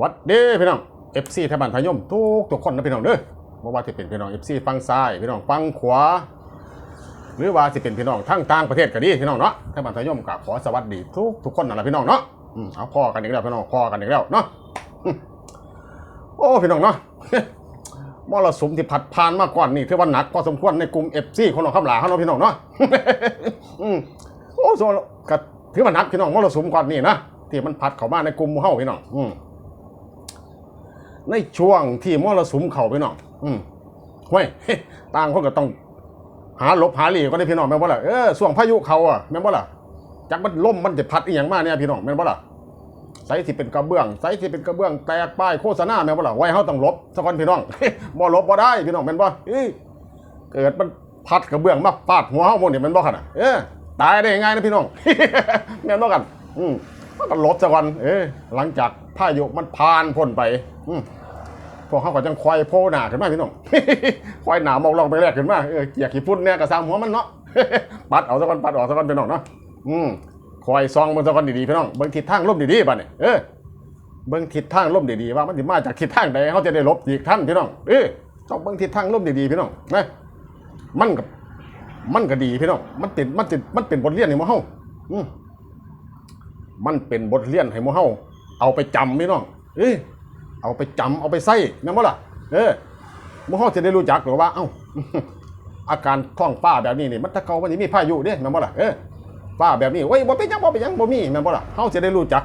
วัดเด้พี่น้อง FC ไทยบ้านไทยยมทุกทุกคนนะพี่น้องเด้อบ่ว่าจะเป็นพี่น้อง FC ฝั่งซ้ายพี่น้องฝั่งขวา หรือว่าสิเป็นพี่น้องทั้งต่างประเทศก็ดีพี่น้องเนาะไทยบ้านไทยยมก็ขอสวัสดีทุกทุกคนนั่นแหละพี่น้องเนาะอืมเอาพ่อกันอีกแล้วพี่น้องพ่อกันอีกแล้วเนาะโอ้พี่น้องเนาะมรสุมที่ผัดผ่านมาก่อนนี่ถือว่าหนักพอสมควรในกลุ่ม FC คนของคำหลาเขาเนาะพี่น้องเนาะอืมโอ้โซก็ถือว่าหนักพี่น้องมรสุมก่อนนี่นะที่มันพัดเข้ามาในกลุ่มมูเฮาพี่น้องอืม ในช่วงที่มรสุมเข้าพี่น้องอืมเว้ยต่างคนก็ต้องหาหลบหาหลีก็ได้พี่น้องแม่นบ่ล่ะเออช่วงพายุเขาอะแม่นบ่ล่ะจักมันล่มมันจะพัดอีหยังมาเนี่ยพี่น้องแม่นบ่ล่ะไสที่เป็นกระเบื้องไสที่เป็นกระเบื้องแตกป้ายโฆษณาแม่นบ่ล่ะไว้เฮาต้องลบซะกอนพี่น้องบ่ลบบ่ได้พี่น้องแม่นบ่เอ้ยเกิดมันพัดกระเบื้องมาฟาดหัวเฮาหมดนี่แม่นบ่คั่นน่ะเออตายได้ยังไงนะพี่น้องแม่นบ่กันอืมมันก็ลบซะก่อนเออหลังจาก พายุมันผ่านพ้นไปพวกเขาก็จังควายโพหนาขึ้นมาพี่น้องควายหนามองลองไปแรกขึ้นมาเออเกียร์ขี้พุ่นเนี่ยกระซามหัวมันเนาะปัดเอาสักคนปัดออกสักคนพี่น้องเนาะอืมควายซองเบิ่งสักคนดีๆพี่น้องเบิ่งทิศทางลมดีๆบ้านนี่ยเออเบิ่งทิศทางลมดีๆว่ามันสิมาจากทิศทางใดเขาจะได้ลบอีกท่านพี่น้องเออต้องเบิ่งทิศทางลมดีๆพี่น้องนะมันกับมันก็ดีพี่น้อง มันเป็นมันเป็นมันเป็นบทเรียนให้หมู่เฮาอืมมันเป็นบทเรียนให้หมู่เฮา เอาไปจำพี่น้องเออเอาไปจำเอาไปใส่แม่นบ่ล่ะเออมื่อเขาจะได้รู้จักหรือว่า เอ้าอาการคล่องฟ้าแบบนี้นี่มันตะเกามันสิมีพายุเด้แม่นบ่ล่ะเออฟ้าแบบนี้เว้ยบ่เป็นยังบ่เป็นยังบ่มีแม่นบ่ล่ะเขาจะได้รู้จัก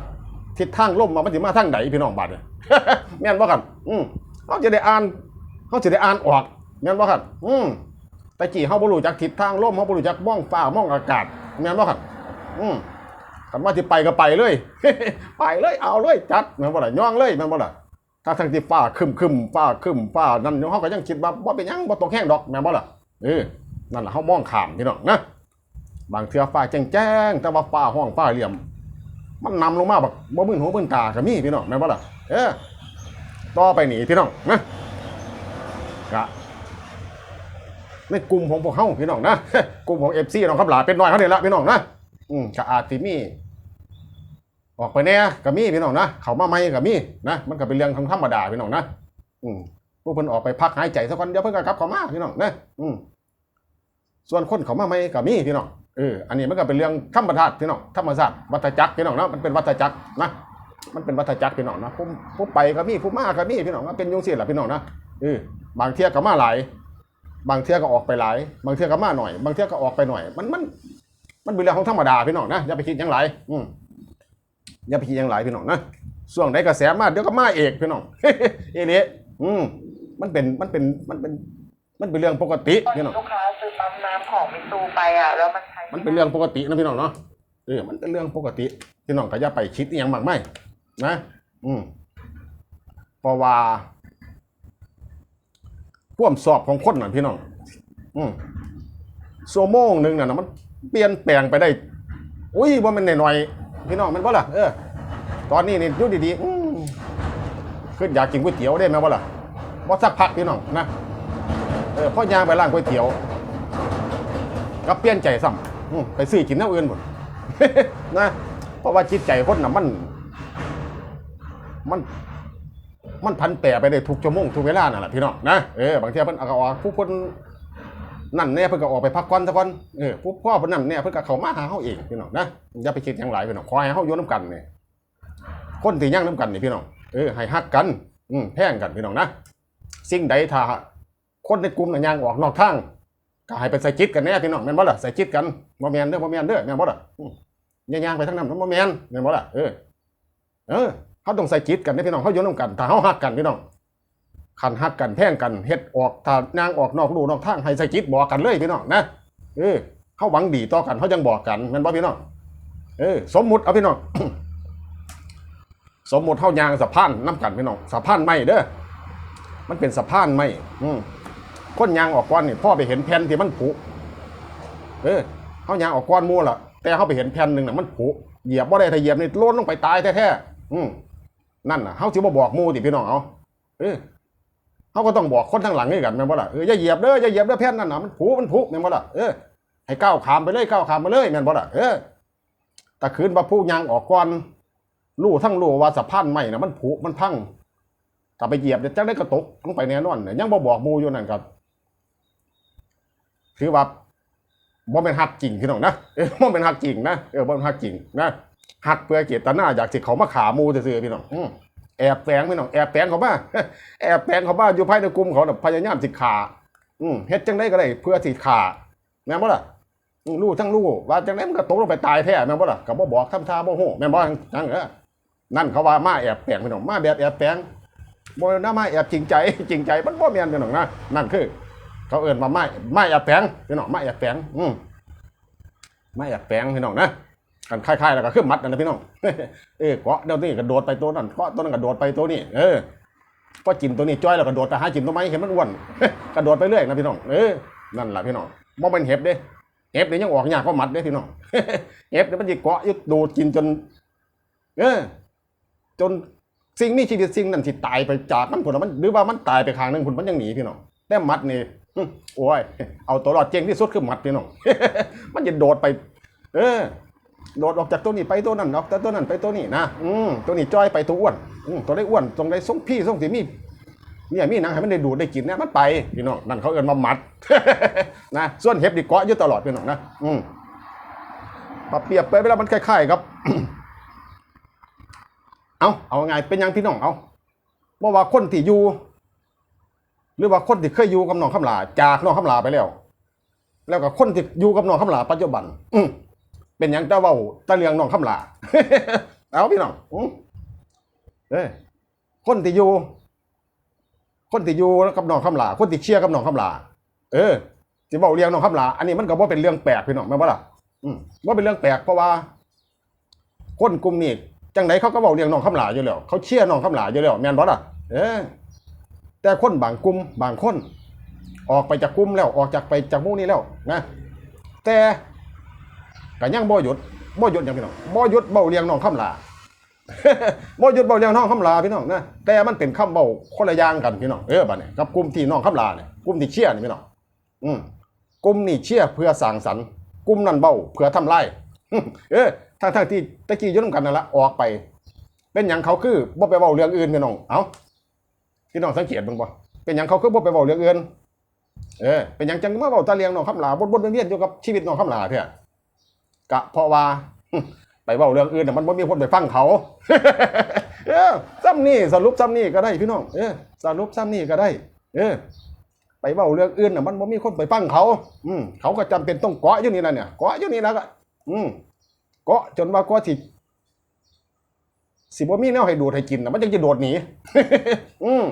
ทิศทางลมว่ามันสิมาทางใดพี่น้องบาดเนี่ยแม่นบ่ครับอืมเขาจะได้อ่านเขาจะได้อ่านออกแม่นบ่ครับอืมแต่กี้เขาบ่รู้จักทิศทางลมเขาบ่รู้จักมองฟ้ามองอากาศแม่นบ่ครับอืมันว่าสิไปก็ไปเลย ไปเลยเอาเลยจัดแม่นบ่ล่ะย่องเลยแม่นบ่ล่ะถ้าทั้งที่ฟ้าคึมคึมฟ้าคึมฟ้านั่นเขาก็ยังคิดว่าว่าเป็นยังบ่ตกแห้งดอกแม่บ่ล่ะเออนั่นแหละเขามองขามพี่น้องนะบางเทือฟ้าแจ้งแจ้งแต่ว่าฟ้าห้องฟ้าเหลี่ยม มันนำลงมาแบบบ่มึนหูมึนตาก็มีพี่น้องแม่บ่ล่ะเออต่อไปหนีพี่น้องนะกะในกลุ่มของพวกเฮาพี่น้องนะกลุ่มของ FC น้องครับหลาเป็นน้อยเขาเนี่ละพี่น้องนะอืมก็อาจสิมี ออกไปแน่ก็มีพี่น้องนะเขามาใหม่ก็มีนะมันก็เป็นเรื่องธรรมดาพี่น้องนะอืมผู้เพิ่นออกไปพักหายใจสักคนเดี๋ยวเพิ่นก็กลับเขามาพี่น้องนะอืมส่วนคนเขามาใหม่ก็มีพี่น้องเอออันนี้มันก็เป็นเรื่องธรรมชาติพี่น้องธรรมชาติวัฏจักรพี่น้องนะมันเป็นวัฏจักรนะมันเป็นวัฏจักรพี่น้องนะผู้ผู้ไปก็มีผู้มาก็มีพี่น้องนะเป็นยุงซี่แหละพี่น้องนะเออบางเที่ยก็มาหลาย บางเที่ยก็ออกไปหลาย บางเที่ยก็มาหน่อย บางเที่ยก็ออกไปหน่อย มันมันมันเป็นเรื่องของธรรมดาพี่น้องนะอย่าไปคิดหยังหลายอืม อย่าไปคิดหยังหลายพี่น้องนะส่วงใดกระแสมาเดี๋ยวก็มาเอกพี่น้องเอเนี้อืมมันเป็นมันเป็นมันเป็นมันเป็นเรื่องปกติตอนพี่นี้น้องลูกค้าซื้อปั๊มน้ำของมิตูไปอะแล้วมันใช้มันเป็นเรื่องปกตินะพี่น้องเนาะเออมันเป็นเรื่องปกติพี่น้องก็อย่าไปคิดอหยังมากไม่นะ อืมเพราะว่าความสอบของคนน่ะพี่น้อง อืมชั่วโมงหนึ่งน่ะนะมันเปลี่ยนแปลงไปได้ อุ้ยว่ามันหน่อยๆ พี่น้องมันบ่ล่ะเออตอนนี้นี่อยู่ดีๆอืมขึ้นอยากกินก๋วยเตี๋ยวได้ไหมบ่ล่ะบ่สักพักพี่น้องนะเออพ่อยางไปร้านก๋วยเตี๋ยว ก็เปลี่ยนใจซ้ำอืมไปซื้อกินแนวอื่นหมด นะเพราะว่าจิตใจคนน่ะมัน มัน มันพันแปรไปได้ทุกชั่วโมงทุกเวลานั่นแหละพี่น้องนะเออบางทีเพิ่นเอาก็ออกผู้คน นั่นเนี่ยเพิ่นก็ออกไปพักก่อนซะก่อนเออผู้พ่อเพิ่นนั่นเนี่ยเพิ่นก็เข้ามาหาเฮาเองพี่น้องนะอย่าไปคิดหยังหลายพี่น้องขอให้เฮาอยู่นํกันนี่คนที่ยังนํกันนี่พี่น้องเออให้ฮักกันอืมแพงกันพี่น้องนะสิ่งใดถ้าคนในกลุ่มน่ะย่างออกนอกทางก็ให้เป็นใส่จิตกันแน่พี่น้องแม่นบ่ล่ะใส่จิตกันบ่แม่นเด้อบ่แม่นเด้อแม่นบ่ล่ะอืมอย่าย่างไปทางนั้นมันบ่แม่นแม่นบ่ล่ะเออเออเขาต้องใส่จิตกันเด้อพี่น้องเขาอยู่นำกันถ้าเฮาฮักกันพี่น้อง คันฮักกันแพงกันเฮ็ดออกถ้านางออกนอกลู่นอกทางให้ใส่จิตบอกกันเลยพี่น้องนะเออเขาหวังดีต่อกันเขาจังบอกกันม่นบ่พี่น้องเออสมมุติเอาพี่น้องสมมุติเฮายางสะพานนํกันพี่น้องสะพานไม้เด้อมันเป็นสะพานไม้อืมคนยางออกก้อนนี่พ่อไปเห็นแผ่นที่มันผุเออเขายางออกก้อนมูล่ะแต่เขาไปเห็นแผ่นหนึ่งน่ะมันผุเหยียบว่าได้ถ้าเหยียบนี่ล้นลงไปตายแท้ๆนั่นน่ะเขาสิบ่บอกมูติพี่น้องเอาเออ เขาก็ต้องบอกคนทางหลังนี่กันแม่นบ่ล่ะเอออย่าเหยียบเด้ออย่าเหยียบเด้อแผ่นนั่นน่ะมันผุมันผุแม่นบ่ล่ะเออให้ก้าวขามไปเลยก้าวขามไปเลยแม่นบ่ล่ะเออต่คืนว่าผู้ยางออกก้อนรู้ทั้งรู้ว่าสะพานใหม่นะมันผุมันพังถ้าไปเหยียบเนี่ยจังได้กระตกลงไปแน่นอนเนี่ยยังบ่บอกหมูอยู่นั่นครับถือว่าบ่เป็นหักจริงพี่น้องนะเออบ่เป็นหักจริงนะเออบ่เป็นหักจริงนะหักเพื่อเจตนาอยากสิเขามาขาหมูซื่อๆพี่น้องอืม แอบแฝงพี่น้องแอบแฝงเขาบ้าแอบแฝงเขาบ้าอยู่ภายในกลุ่มเขาน่ะพยายามสิขาอืมเฮ็ดจังได้ก็ได้เพื่อสิขาแม่นบ่ล่ะอืมรู้ทั้งรู้ว่าจังได้มันก็ตกลงไปตายแท้แม่นบ่ล่ะก็บ่บอกทำท่าบ่ฮู้แม่นบ่จังเออนั่นเขาว่ามาแอบแฝงพี่น้องมาแบบแอบแฝงบ่น่ามาแอบจริงใจจริงใจมันบ่แม่นพี่น้องนะนั่นคือ เขาเอิ้นว่ามามาแอบแฝงพี่น้องมาแอบแฝงอืมมาแอบแฝงพี่น้องนะ กันคล้ายๆแล้วก็คือมัดนั่นนะพี่น้อง เออเกาะเดี๋ยวนี้กระโดดไปตัวนั้นเกาะตัวนั้นกระโดดไปตัวนี้ เออพอจิ้มตัวนี้จ้อยแล้วกระโดดไปหาจิ้มตัวไม้เห็นมันอ้วนกระโดดไปเรื่อยนะพี่น้อง เออ นั่นแหละพี่น้องบ่เป็นเห็บเด้เห็บเนี่ยยังออกยากกว่ามัดเด้พี่น้องเห็บเนี่มันสิเกาะยึดดูดกินจน เออ จนสิ่งมีชีวิตสิ่งนั้นสิตายไปจากมันผลมันหรือว่ามันตายไปข้างหนึงผลมันยังหนีพี่น้องแต่มัดนี่โอ้ยเอาตัวรอดเจงที่สุดคือมัดพี่น้องมันจะโดดไป เออ โดดออกจากตัวนี้ไปตัวนั้นออกจากตัวนั้นไปตัวนี้นะอืมตัวนี้จ้อยไปตัวอ้วนอืมตัวได้อ้วนตรงได้ส่งพี่ส่งสิมีเนี่ยมีหนังให้มันได้ดูดได้กินเนี่ยมันไปพี่น้องนั่นเขาเอิ้นมาหมัดนะส่วนเห็บดีเกาะอยู่ตลอดพี่น้องนะอืมพอเปรียบไปเวลามันคล้ายๆครับ เอาเอาไงเป็นยังพี่น้องเอาว่าว่าคนที่อยู่หรือว่าคนที่เคยอยู่กับน้องคำลาจากน้องคำลาไปแล้ว แล้วก็คนที่อยู่กับน้องคำลาปัจจุบัน อืม เป็นหยังจะเว้าตะเลียงน้องคำลา เอาพี่น้องอืมเอ้ยคนที่อยู่ คนที่อยู่กับน้องคำลา คนที่เชียร์กับน้องคำลา เออที่เว้าเลียงน้องคำลา อันนี้มันก็บ่เป็นเรื่องแปลกพี่น้องแม่นบ่ล่ะอืมบ่เป็นเรื่องแปลกเพราะว่า คนกลุ่มนี้จังไดเขาก็เว้าเลียงน้องคำลาอยู่แล้ว เขาเชียร์น้องคำลาอยู่แล้วแม่นบ่ล่ะ เออ แต่คนบางกลุ่มบางคน ออกไปจากกลุ่มแล้วออกจากไปจากหมู่นี้แล้วนะแต่ ก็ยังบ่หยุดบ่หยุดหยังพี่น้องบ่หยุดเบาเลียงน้องคำลาบ่หยุดเบาเลียงน้องคำลาพี่น้องนะแต่มันเป็นคำเบาคนละอย่างกันพี่น้องเออบัดนี้กับกลุ่มที่น้องคำลาเนี่ยกลุ่มที่เชี่ยนี่พี่น้องอืมกลุ่มนี่เชี่ยเพื่อสร้างสรรค์กลุ่มนั้นเบาเพื่อทำลายเออทั้งทั้งที่ตะกี้ยู่นํกันนั่นละออกไป เป็นหยังเขาคือบ่ไปเว้าเรื่องอื่นพี่น้องเอ้าพี่น้องสังเกตบิ่งบ่เป็นหยังเขาคือบ่ไปเว้าเรื่องอื่นเออเป็นหยังจังมาเว้าตะเลียงน้องคำลาบนๆเวียนอยู่กับชีวิตน้องคำลาเถอ กะเพราะว่า ไปเว้าเรื่องอื่นน่มันบ่มีคนไปฟังเขาเออซ้ำนี่สรุปซ้ำนี่ก็ได้พี่น้องเออสรุปซ้ำนี่ก็ได้ เออ ไปเว้าเรื่องอื่นน่ะมันบ่มีคนไปฟังเขา อืมเขาก็จำเป็นต้องเกาะอยู่นี่นะเนี่ยเกาะอยู่นี่แล้วก็อืมเกาะจนว่าเกาะสิสิบ่มีแนวให้ดูดให้กินน่ะมันจึงจะโดดหนีอืม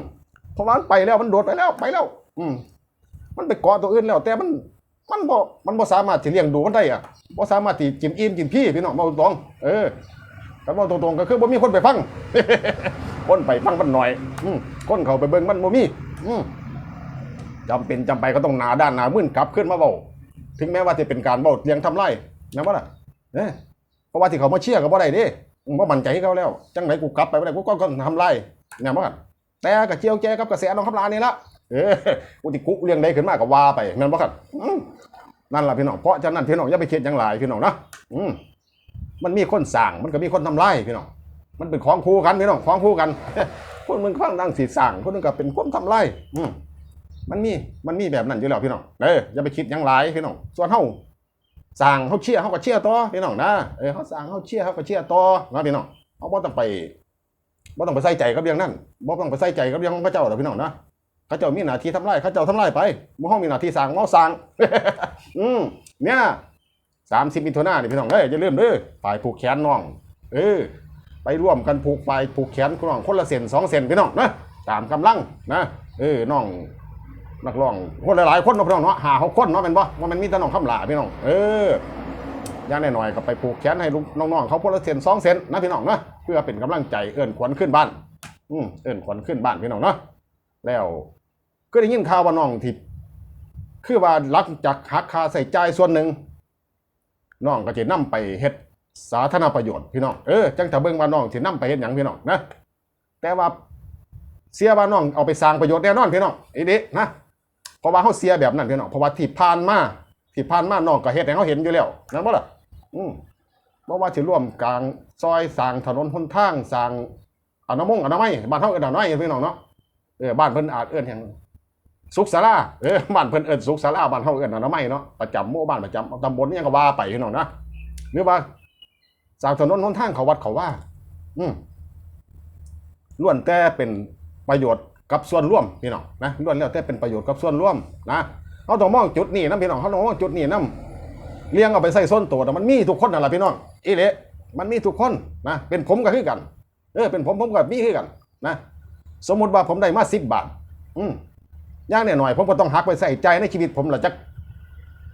เพราะว่ามันไปแล้วมันโดดไปแล้วไปแล้ว อืมมันไปเกาะตัวอื่นแล้ว แต่มัน มันบ่มันบ่สามารถที่เลี้ยงดูมันได้อะบ่สามารถที่กินอิ่มกินพี่พี่น้องเว้าตรงเออถ้าเว้าตรงๆก็คือบ่มีคนไปฟังคนไปฟังมันหน่อย อืมคนเขาไปเบิ่งมันบ่มีอืมจำเป็นจำไปก็ต้องหนาด้านหนามึนกลับขึ้นมาเว้าถึงแม้ว่าจะเป็นการเว้าเลี้ยงทำไรแม่นบ่ล่ะเอ้เพราะว่าที่เขามาเชียร์ก็บ่ได้ด้อืมบ่มั่นใจให้เขาแล้ว จังไหนกูกลับไปบ่ได้กูก็ทำไรแม่นบ่กันแต่ก็เจียวแจกับกระแสน้องคำลานี่ละ เออกูติกุเลี้ยงได้ขึ้นมาก็ว่าไปแม่นบ่ครับนั่นล่ะพี่น้องเพราะฉะนั้นพี่น้องอย่าไปคิดหยังหลายพี่น้องนะอืมมันมีคนสร้างมันก็มีคนทำลายพี่น้องมันเป็นของคู่กันพี่น้องของคู่กันคนมึงข้างดังสีสร้างคนนึงก็เป็นคนทำลายอืมมันมีมันมีแบบนั้นอยู่แล้วพี่น้องเอออย่าไปคิดหยังหลายพี่น้องส่วนเฮาสร้างเฮาเชียร์เฮาก็เชียร์ต่อพี่น้องนะเออเฮาสร้างเฮาเชียร์เฮาก็เชียร์ต่อนะพี่น้องเฮาบ่ต้องไปบ่ต้องไปใส่ใจกับเรื่องนั้นบ่ต้องไปใส่ใจกับเรื่องของพระเจ้าดอกพี่น้องนะ เขาเจ้ามีหน้าที่ทำไรเขาเจ้าทำไรไปมือห้องมีหน้าที่สั่งเมาสั่งอืมเนี่ยสามสิบมิถุนายนนี่พี่น้องเอ้ยอย่าลืมเด้อฝ่ายผูกแขนน้อง เออ ไปร่วมกันผูกฝ่ายผูกแขนคุณน้องคนละเส้นสองเส้นพี่น้องนะตามกำลังนะเออน้องนักร้องคนหลายๆคนเนาะพี่น้องเนาะหาหกคนเนาะเป็นบ่ว่ามันมีแต่น้องคำหลาพี่น้องเออย่างน้อยๆก็ไปผูกแขนให้ลูกน้องๆเขาคนละเส้นสองเส้นนะพี่น้องนะเพื่อเป็นกำลังใจเอื้อนขวัญขึ้นบ้าน อืมเอื้อนขวัญขึ้นบ้านพี่น้องเนาะแล้ว ก็ได้ยินข่าวว่าน้องที่คือว่าหลังจากหักค่าใส่จ่ายส่วนหนึ่งน้องก็จะนํไปเฮ็ดสาธารณประโยชน์พี่น้องเออจังถ้าเบิ่งว่าน้องสินํไปเฮ็ดหยังพี่น้องนะแต่ว่าเสียว่าน้องเอาไปสร้างประโยชน์แน่นอนพี่น้องอีนี้นะเพราะว่าเฮาเสียแบบนั้นพี่น้องเพราะว่าที่ผ่านมาที่ผ่านมาน้องก็เฮ็ดให้เฮาเห็นอยู่แล้วนั่นบ่ล่ะอืมบ่ว่าสิร่วมกลางซอยสร้างถนนหนทางสร้างอนามัยอนามัยบ้านเฮาเอิ้นอนามัยพี่น้องเนาะเออบ้านเพิ่นอาจเอิ้นหยัง สุขศาลาเออบ้านเพิ่นเอิ้นสุขศาลาบ้านเฮาเอิ้นอนามัยเนาะประจำหมู่บ้านประจำตำบลอิหยังก็ว่าไปพี่น้องนะหรือว่าสร้างถนนหนทางเขาวัดเขาว่า อืมล้วนแต่เป็นประโยชน์กับส่วนร่วมพี่น้องนะล้วนแล้วแต่เป็นประโยชน์กับส่วนร่วมนะเขาต้องมองจุดนี้นะพี่น้องเขาต้องมองจุดนี้นะเลี้ยงเอาไปใส่ส้นตัวแต่มันมีทุกคนนั่นแหละพี่น้องอีเละมันมีทุกคนนะเป็นผมก็คือกัน เออเป็นผมผมก็มีคือกัน นะ สมมุติว่าผมได้มาสิบบาท อืม ย่างเนี่ยหน่อยผมก็ต้องหักไปใส่ใจในชีวิตผมละจัก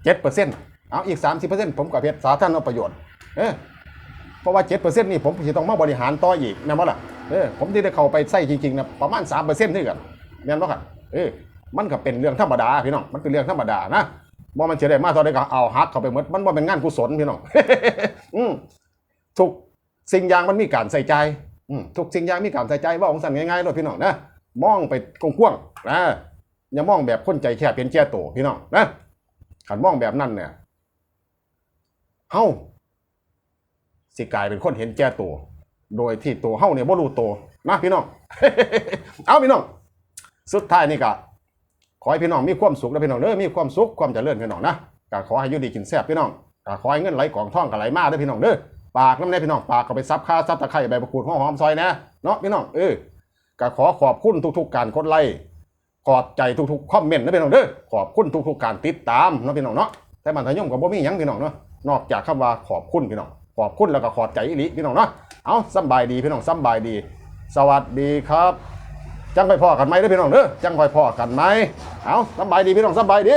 เจ็ดเปอร์เซ็นต์เอาอีกสามสิบเปอร์เซ็นต์ผมกับเพชรสาธารณประโยชน์เออเพราะว่าเจ็ดเปอร์เซ็นต์นี่ผมจะต้องมาบริหารต่ออีกนะมั้ล่ะเออผมที่ได้เข้าไปใส่จริงๆนะประมาณสามเปอร์เซ็นต์ที่กันแม่นบ่ครับเออมันก็เป็นเรื่องธรรมดาพี่น้องมันเป็นเรื่องธรรมดานะว่ามันจะได้มาตอนได้ก็เอาฮักเข้าไปหมดมันว่าเป็นงานกุศลพี่น้องอืมทุกสิ่งอย่างมันมีการใส่ใจอืมทุกสิ่งอย่างมีการใส่ใจว่าองค์สันง่ายๆเลยพี่น้องนะมองไปกว้างๆนะ อย่ามองแบบคนใจแคบเป็นแก่โตพี่น้องนะขันมองแบบนั้นเนี่ยเฮ้าสิกลายเป็นคนเห็นแก่ตัว โดยที่ตัวเฮาเนี่ยบ่รู้ตัวนะพี่น้อง เอาพี่น้อง สุดท้ายนี่ก็ขอให้พี่น้องมีความสุขนะพี่น้องเด้อมีความสุขความเจริญพี่น้องนะก็ขอให้อยู่ดีกินแซ่บพี่น้องก็ขอให้เงินไหลกองท่องก็ไหลมาเด้อพี่น้องเด้อปากน้ำแน่พี่น้องปากก็ไปซับค่าซับตะไคร้ใบมะกรูดหอมหอมซอยนะเนาะพี่น้องเออก็ขอขอบคุณทุกๆการกดไลค์ ขอบใจทุกๆคอมเมนต์นะพี่น้องเด้อขอบคุณทุกๆการติดตามนะพี่น้องเนาะแต่บันทยมกับบ่มีหยังพี่น้องเนาะนอกจากคำว่าขอบคุณพี่น้องขอบคุณแล้วก็ขอบใจอีหลีพี่น้องเนาะเอาสบายดีพี่น้องสบายดี สวัสดีครับจังไปพ่อกันไหมเด้อพี่น้องเด้อจังไปพ่อกันไหมเอาสบายดีพี่น้องสบายดี